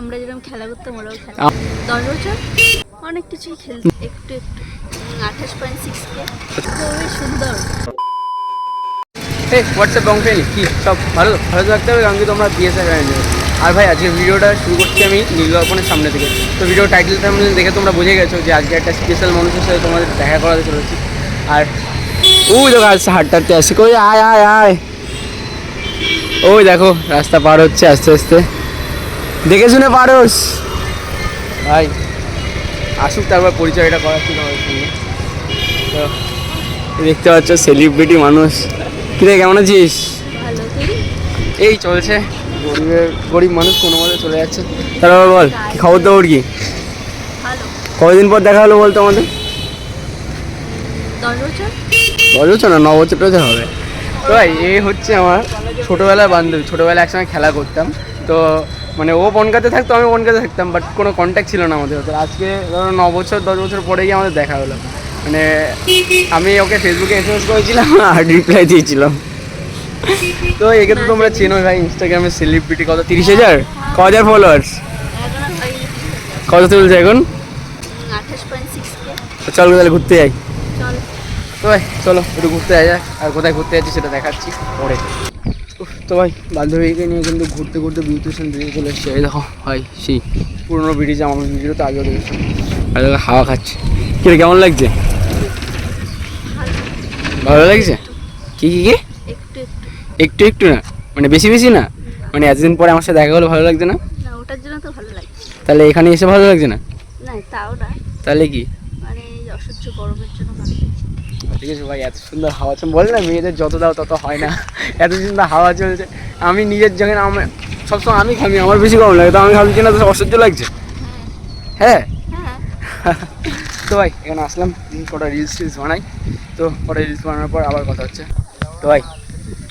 আমরা যেরকম খেলা করতাম ওরাও খেলা দশ বছর অনেক কিছুই খেলতো একটু একটু। আঠাশ পয়েন্ট সিক্স কে। খুবই সুন্দর। এই হোয়াটসঅ্যাপ ফ্রেন্ড কি সব ভালো? ভালো থাকতে হবে কারণ কি তোমরা আর ভাই আজকে ভিডিওটা শুরু করছি আমি নীলদর্পণের সামনে থেকে। তো ভিডিও টাইটেল থামলে দেখে তোমরা বুঝে গেছো যে আজকে একটা স্পেশাল মানুষের সাথে তোমাদের দেখা করাতে চলেছি। আর ওই দেখো আসছে হাঁটতে আসছে। কই আয় আয় আয়। ওই দেখো রাস্তা পার হচ্ছে আস্তে আস্তে। দেখে শুনে পারোস। ভাই আসুক তারপর পরিচয়টা তোমাদের সঙ্গে তো দেখতে পাচ্ছ সেলিব্রিটি মানুষ। কিরে কেমন আছিস? এই চলছে। গরিবের গরিব মানুষ কোনো মতে চলে যাচ্ছে। তারপর বল কি খবর দাবর কি? ভালো। কতদিন পর দেখা হলো বলতো আমাদের? দশ বছর? না ন বছর টছর হবে। তো ভাই এই হচ্ছে আমার ছোটোবেলার বান্ধবী। ছোটোবেলায় একসঙ্গে খেলা করতাম। তো মানে ও বনগাতে থাকতো আমি বনগাতে থাকতাম বাট কোনো কন্ট্যাক্ট ছিল না আমাদের তো আজকে ধরো ন বছর দশ বছর পরে গিয়ে আমাদের দেখা হলো। মানে আমি ওকে ফেসবুকে এস এস করেছিলাম আর রিপ্লাই দিয়েছিলাম। তো একে তো তোমরা চেনো ভাই ইনস্টাগ্রামে সেলিব্রিটি কত? তিরিশ হাজার? ক হাজার ফলোয়ার্স কত চলছে এখন? চল তাহলে ঘুরতে যাই। তো চলো একটু ঘুরতে যাই আর কোথায় ঘুরতে যাচ্ছি সেটা দেখাচ্ছি পরে। তো ভাই বান্ধবীকে নিয়ে কিন্তু ঘুরতে ঘুরতে বিউটিশন ব্রিজে চলে এসছে। এই দেখো ভাই সেই পুরোনো ব্রিজ আমার ভিডিওতে আগেও দেখেছি। আর হাওয়া খাচ্ছে। কিরে কেমন লাগছে? ভালো লাগছে? কি কি কি? একটু একটু। না? মানে বেশি বেশি না? মানে এতদিন পরে আমার সাথে দেখা হলো ভালো লাগছে না? ওটার জন্য তো ভালো লাগছে। তাহলে এখানে এসে ভালো লাগছে না? না তাও না। তাহলে কি? মানে অসহ্য গরমের জন্য। ঠিক আছে ভাই এত সুন্দর হাওয়া চলছে। বলে না মেয়েদের যত দাও তত হয় না। এত সুন্দর হাওয়া চলছে। আমি নিজের যখন আমার সবসময় আমি খাবি আমার বেশি গরম লাগে। তো আমি খাবি না তো অসহ্য লাগছে। হ্যাঁ? হ্যাঁ। তো ভাই এখানে আসলাম। কটা রিলস টিলস বানাই। তো কটা রিলস বানানোর পর আবার কথা হচ্ছে। তো ভাই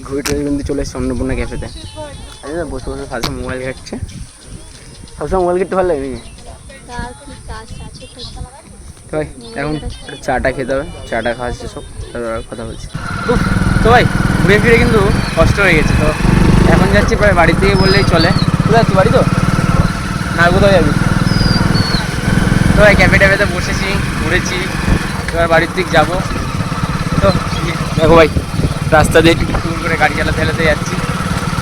ঘুরে টুরে কিন্তু চলে এসছে অন্নপূর্ণা ক্যাফেতে না বসে বসে ফালতু মোবাইল ঘাটছে। সবসময় মোবাইল ঘাটতে ভালো লাগে নাকি তো তো ভাই এখন চাটা খেতে হবে। চাটা খাওয়া হোক তারপর কথা বলছি। উফ, তো ভাই ঘুরে ফিরে কিন্তু কষ্ট হয়ে গেছে। তো এখন যাচ্ছি প্রায় বাড়ির থেকে বললেই চলে। কোথায় তুই বাড়ি তো? না কোথায় যাবি? তো ভাই ক্যাফে ট্যাফেতে বসেছি ঘুরেছি। এবার বাড়ির দিক যাব। তো দেখো ভাই রাস্তা দিয়ে একটু টুর করে গাড়ি চালাতে চালাতে যাচ্ছি।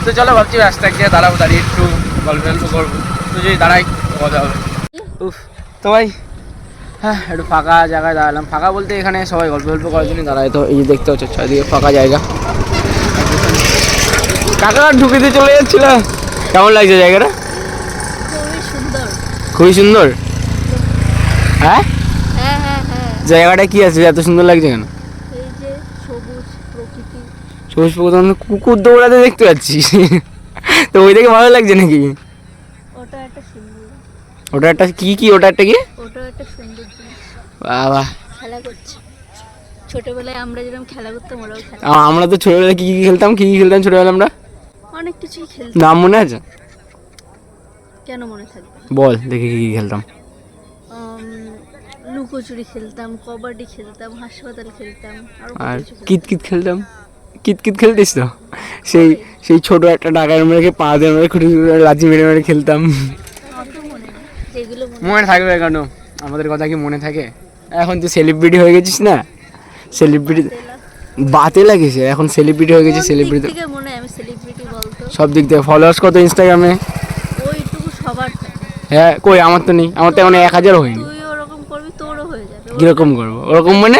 তো চলো ভাবছি রাস্তা গিয়ে দাঁড়াবো দাঁড়িয়ে একটু গল্প টল্প করব। তো যদি দাঁড়াই তো কথা হবে। উফ তো ভাই হ্যাঁ একটু ফাঁকা জায়গায় দাঁড়ালাম। ফাঁকা বলতে এখানে সবাই গল্প গল্প করার জন্য দাঁড়ায়। তো এই যে দেখতে হচ্ছে চারিদিকে ফাঁকা জায়গা। কাকা ঢুকে দিয়ে চলে যাচ্ছিল। কেমন লাগছে জায়গাটা? খুবই সুন্দর। হ্যাঁ? হ্যাঁ হ্যাঁ হ্যাঁ। জায়গাটা কি আছে? এত সুন্দর লাগছে কেন? সবুজ প্রকৃতি। কুকুর দৌড়াতে দেখতে পাচ্ছি। তো ওই দেখে ভালো লাগছে নাকি? ওটা একটা কি কি? ওটা একটা কি? ওটাও একটা সুন্দর জিনিস। বাবা। খেলা করছে। ছোটবেলায় আমরা যেরকম খেলা করতাম ওরাও খেলা আমরা তো ছোটবেলায় কি কি খেলতাম? কি কি খেলতাম ছোটবেলায় আমরা? অনেক কিছুই খেলতাম। নাম মনে আছে? কেন মনে থাকবে? বল দেখি কি কি খেলতাম। লুকোচুরি খেলতাম কবাডি খেলতাম হাসপাতাল খেলতাম আর কিছু খেলতাম। কিত কিত খেলতাম? কিত কিত খেলতিস তো? সেই সেই ছোট একটা ডাকার মেরে পা দিয়ে মেরে খুঁটি লাচি মেরে মেরে খেলতাম। মনে থাকবে কেন? আমাদের কথা কি মনে থাকে? এখন তুই সেলিব্রিটি হয়ে গেছিস না? সেলিব্রিটি বাতে লাগিয়েছে। এখন সেলিব্রিটি হয়ে গেছে সেলিব্রিটি হয় সব দিক থেকে ফলোয়ার্স কত ইনস্টাগ্রামে সবার হ্যাঁ কই? আমার তো নেই। আমার তো এখন এক হাজার হয়নি। ওরকম করবি তোরও হয়ে যাবে। কীরকম করব? ওরকম মানে?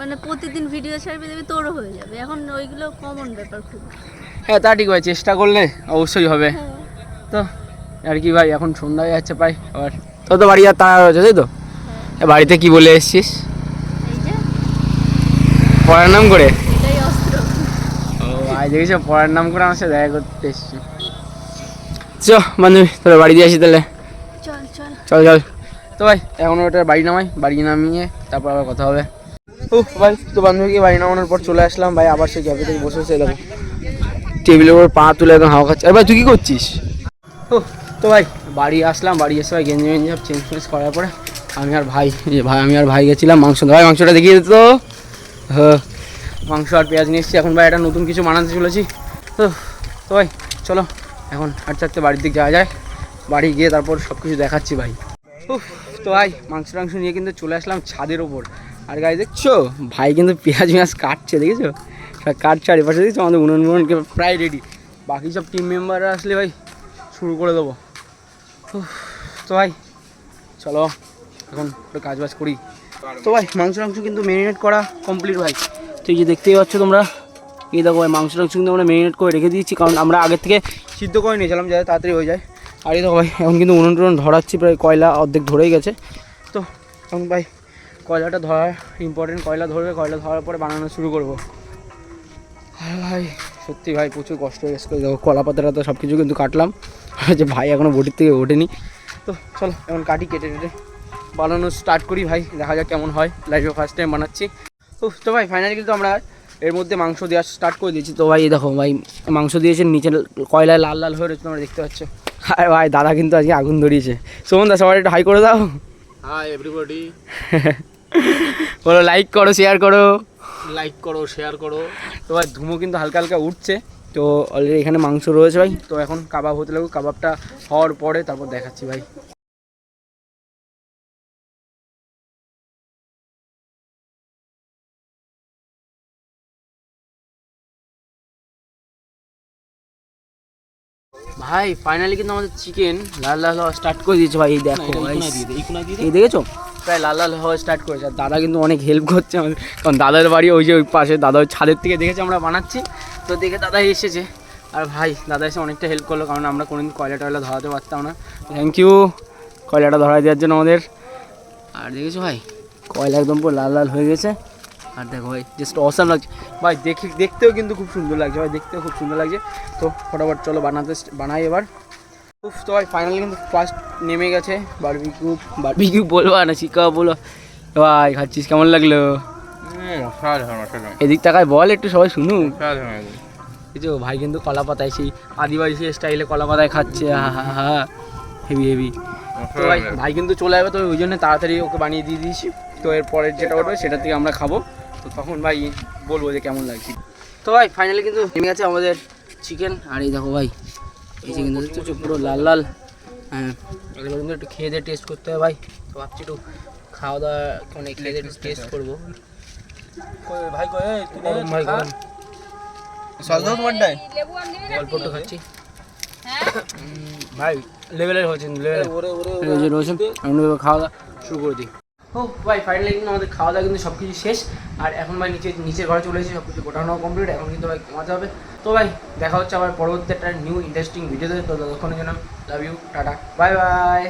মানে প্রতিদিন ভিডিও ছাড়বি দেখবি তোরও হয়ে যাবে। এখন ওইগুলো কমন ব্যাপার খুব। হ্যাঁ তা ঠিক ভাই চেষ্টা করলে অবশ্যই হবে। হ্যাঁ। তো আর কি ভাই এখন সন্ধ্যা হয়ে যাচ্ছে প্রায় আবার তো তো বাড়ি আর তারা রয়েছে তাই তো? এ, বাড়িতে কি বলে এসছিস? পড়ার নাম করে? ও আজ দেখেছ পড়ার নাম করে আমার সাথে দেখা করতে এসছি। চ বান্ধবী তাহলে বাড়ি দিয়ে আসি তাহলে। চল চল। চল চল। তো ভাই এখন ওটা বাড়ি নামাই বাড়ি নামিয়ে তারপর আবার কথা হবে। ও ভাই তো বান্ধবীকে বাড়ি নামানোর পর চলে আসলাম ভাই আবার সেই ক্যাফে থেকে বসে বসে দেখো টেবিলের উপর পা তুলে একদম হাওয়া খাচ্ছে। আর ভাই তুই কি করছিস? ও তো ভাই, বাড়ি আসলাম, বাড়ি এসে ভাই গেঞ্জি মেঞ্জি সব চেঞ্জ ফেঞ্জ করার পরে আমি আর ভাই ভাই, আমি আর ভাই গেছিলাম মাংস ভাই, মাংসটা দেখিয়ে দিত। হ্যাঁ মাংস আর পেঁয়াজ নিয়ে এসেছি। এখন ভাই একটা নতুন কিছু বানাতে চলেছি। তো তো ভাই, চলো, এখন হাঁটতে হাঁটতে বাড়ির দিক যাওয়া যায়। বাড়ি গিয়ে তারপর সব কিছু দেখাচ্ছি ভাই। তো ভাই, মাংস টাংস নিয়ে কিন্তু চলে আসলাম ছাদের ওপর। আর গাই দেখছ? ভাই কিন্তু পেঁয়াজ পেঁয়াজ কাটছে, দেখেছ? কাটছে, আর এপাশে দেখছ আমাদের উনুন উনুনকে প্রায় রেডি বাকি সব টিম মেম্বাররা আসলে ভাই, শুরু করে দেবো। তো ভাই, চলো, এখন একটু কাজ বাজ করি। তো ভাই, মাংস টাংস কিন্তু ম্যারিনেট করা কমপ্লিট ভাই। তো এই যে দেখতেই পাচ্ছ তোমরা, এই দেখো ভাই, মাংস টাংস কিন্তু আমরা ম্যারিনেট করে রেখে দিয়েছি, কারণ আমরা আগের থেকে সিদ্ধ করে নিয়েছিলাম, যাতে তাড়াতাড়ি হয়ে যায়। আর এই দেখো ভাই, এখন কিন্তু উনুন টুনুন ধরাচ্ছি, প্রায় কয়লা অর্ধেক ধরেই গেছে। তো এখন ভাই, কয়লাটা ধরা ইম্পর্টেন্ট কয়লা ধরবে, কয়লা ধরার পরে বানানো শুরু করব। আর ভাই, সত্যি ভাই, প্রচুর কষ্ট হয়ে গেছে। দেখো কলা পাতাটা তো সব কিছু কিন্তু কাটলাম। যে ভাই এখনও বটির থেকে ওঠেনি। তো চলো এখন কাটি কেটে কেটে বানানো স্টার্ট করি ভাই দেখা যাক কেমন হয়। লাইফে ফার্স্ট টাইম বানাচ্ছি। তো তো ভাই ফাইনালি কিন্তু আমরা এর মধ্যে মাংস দেওয়া স্টার্ট করে দিয়েছি। তো ভাই দেখো ভাই মাংস দিয়েছে নিচে কয়লায় লাল লাল হয়ে রয়েছে তোমরা দেখতে পাচ্ছ। আর ভাই দাদা কিন্তু আজকে আগুন ধরিয়েছে। সোমন দা সবাই একটু হাই করে দাও। হাই এভরিবডি বলো লাইক করো শেয়ার করো। লাইক করো শেয়ার করো। তো ভাই ধুমো কিন্তু হালকা হালকা উঠছে। তো অলরেডি এখানে মাংস রয়েছে ভাই। তো এখন কাবাব হতে লাগুক কাবাবটা হওয়ার পরে তারপর দেখাচ্ছি ভাই। ভাই ফাইনালি কিন্তু আমাদের চিকেন লাল লাল হওয়া স্টার্ট করে দিয়েছে ভাই এই দেখো এই দেখেছ? প্রায় লাল লাল হওয়া স্টার্ট করেছে। আর দাদা কিন্তু অনেক হেল্প করছে আমাদের। কারণ দাদার বাড়ি ওই যে ওই পাশে দাদা ওই ছাদের থেকে দেখেছে আমরা বানাচ্ছি? তো দেখে দাদা এসেছে। আর ভাই, দাদা এসে অনেকটা হেল্প করল, কারণ আমরা কোনোদিন কয়লা টয়লা ধরাতে পারতাম না। থ্যাংক ইউ কয়লাটা ধরাই দেওয়ার জন্য আমাদের। আর দেখেছ ভাই, কয়লা একদম পুরো লাল লাল হয়ে গেছে। আর দেখো ভাই জাস্ট অসাম লাগছে। ভাই, দেখে, দেখতেও কিন্তু খুব সুন্দর লাগছে। ভাই, দেখতেও খুব সুন্দর লাগছে। তো ফটাফট চলো বানাতে বানাই এবার। উফ, তো ভাই ফাইনালি কিন্তু ফার্স্ট নেমে গেছে। বারবিকিউ বারবিকিউ বলব আর না চিকা বলো। ভাই, খাচ্ছিস, কেমন লাগল? এদিক টাকায় বল একটু সবাই শুনুক। এই যে ভাই কিন্তু কলা পাতায় সেই আদিবাসী স্টাইলে কলা পাতায় খাচ্ছে হা হা হা হেভি হেভি তো ভাই ভাই কিন্তু চলে যাবে তো ওই জন্য তাড়াতাড়ি ওকে বানিয়ে দিয়ে দিয়েছি। তো এর পরের যেটা উঠবে সেটা থেকে আমরা খাব। তো তখন ভাই বলব যে কেমন লাগছে। তো ভাই ফাইনালি কিন্তু নেমে গেছে আমাদের চিকেন আর এই দেখো ভাই এই চিকেন দেখছ পুরো লাল লাল। হ্যাঁ এগুলো কিন্তু একটু খেয়ে দিয়ে টেস্ট করতে হবে ভাই। তো ভাবছি একটু খাওয়া দাওয়া মানে খেয়ে দিয়ে টেস্ট করব। ভাই কই গরম ভাই গরম। সস দাও তোমারটাই অল্প একটু খাচ্ছি। ভাই লেভেলের হয়েছে লেভেলের। ওরে ওরে এই যে রয়েছে আমরা খাওয়া দাওয়া শুরু করে দিই। ও ভাই ফাইনালি কিন্তু আমাদের খাওয়া দাওয়া কিন্তু সব কিছু শেষ। আর এখন ভাই নিচে নিচের ঘরে চলে এসেছি সব কিছু গোটানো কমপ্লিট এখন কিন্তু ভাই ঘুমাতে হবে। তো ভাই দেখা হচ্ছে আবার পরবর্তী একটা নিউ ইন্টারেস্টিং ভিডিওতে তো। ততক্ষণের জন্য love you tata. Bye bye